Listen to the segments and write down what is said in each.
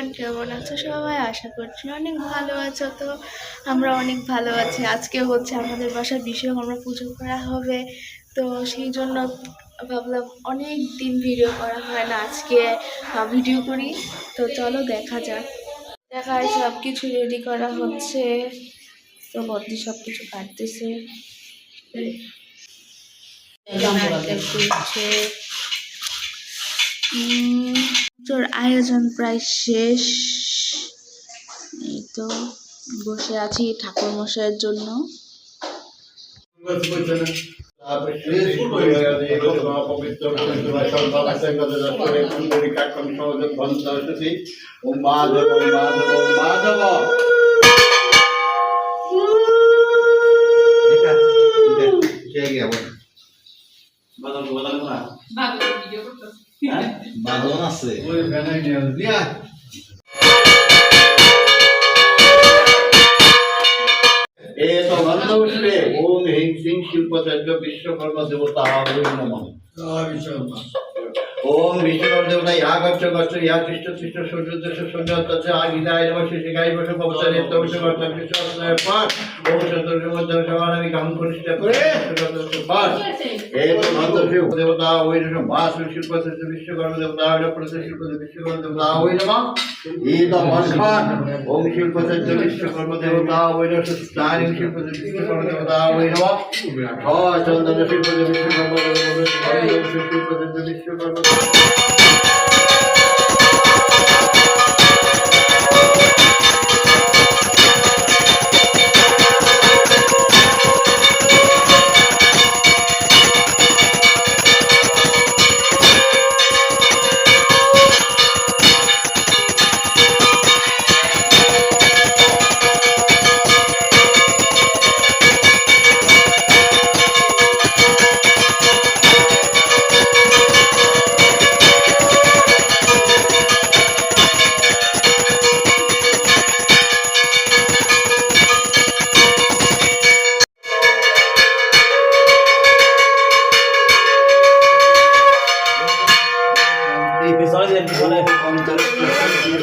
Everyone কেমন আছো সবাই? আশা করছি অনেক ভালো আছো। তো আমরা অনেক ভালো আছি। আজকে হচ্ছে আমাদের বাসায় বিশ্বকর্মা পুজো করা হবে। তো সেই জন্য ভাবলাম অনেক দিন ভিডিও করা হয় না। আজকে ভিডিও করি। তো চলো দেখা যাক। দেখা যায় সব কিছু রেডি করা হচ্ছে। তো বদ্দি সব কিছু কাটতেছে তোর আয়োজন প্রায় শেষ এই তো বসে আছি ঠাকুর মশাইয়ের জন্য বাদন আছে এত গন্ধপুষ্পে ওম হিং সিং শিল্পাচার্য বিশ্বকর্মা দেবতা ওই নমঃ ওম বিশ্বকর্মা দেবতা ইয়া গচ্ছ গচ্ছ ইয়া কৃষ্ণ কৃষ্ণ সূর্য দেশ সূর্য তচ্ছ আগিদায় নমঃ শিশি গাই বসে পবতা নিত্য বিশ্বকর্মা বিশ্বকর্মা পাঠ ওম চতুর্থ মধ্য সমানামি কাম কনিষ্ঠ করে পাঠ এই গন্ধপুষ্পে দেবতা ওই নমঃ মাস শিল্পাচার্য বিশ্বকর্মা দেবতা ওই প্রতি শিল্প বিশ্বকর্মা দেবতা ওই নমঃ ঈদ মনখান ওম শিল্পাচার্য বিশ্বকর্মা দেবতা ওই নমঃ স্নানি শিল্পাচার্য বিশ্বকর্মা দেবতা ওই নমঃ ছ চন্দন শিল্পাচার্য বিশ্বকর্মা দেবতা ওই নমঃ শিল্পাচার্য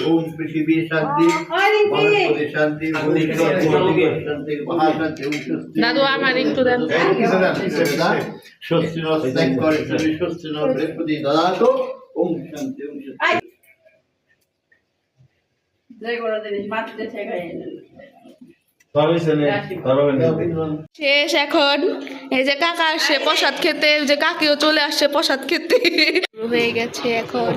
বিশ্বকর্মা ওম পৃথিবী শান্তি বনস্পতি শান্তি শান্তি মহাশান্তি ওম স্বস্তি দাদু আমার একটু দেন। স্বস্তি নস্তাক করে স্বস্তি ন বৃহস্পতি দদাত ওম শান্তি ওম শান্তি। শেষ এখন এই যে কাকা আসছে প্রসাদ খেতে যে কাকিও চলে আসছে প্রসাদ খেতে। হয়ে গেছে এখন।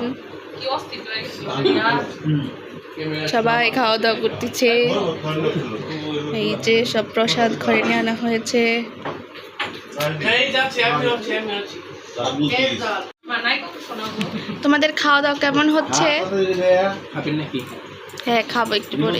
সবাই খাওয়া দাওয়া করতেছে। এই যে সব প্রসাদ ঘরে নিয়ে আনা হয়েছে। তোমাদের খাওয়া দাওয়া কেমন হচ্ছে? হ্যাঁ খাব একটু পরে।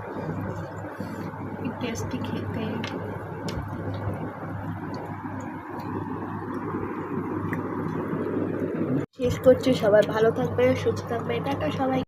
টেস্টি খেতে শেষ করছি সবাই ভালো থাকবে সুস্থ থাকবে টাটা সবাই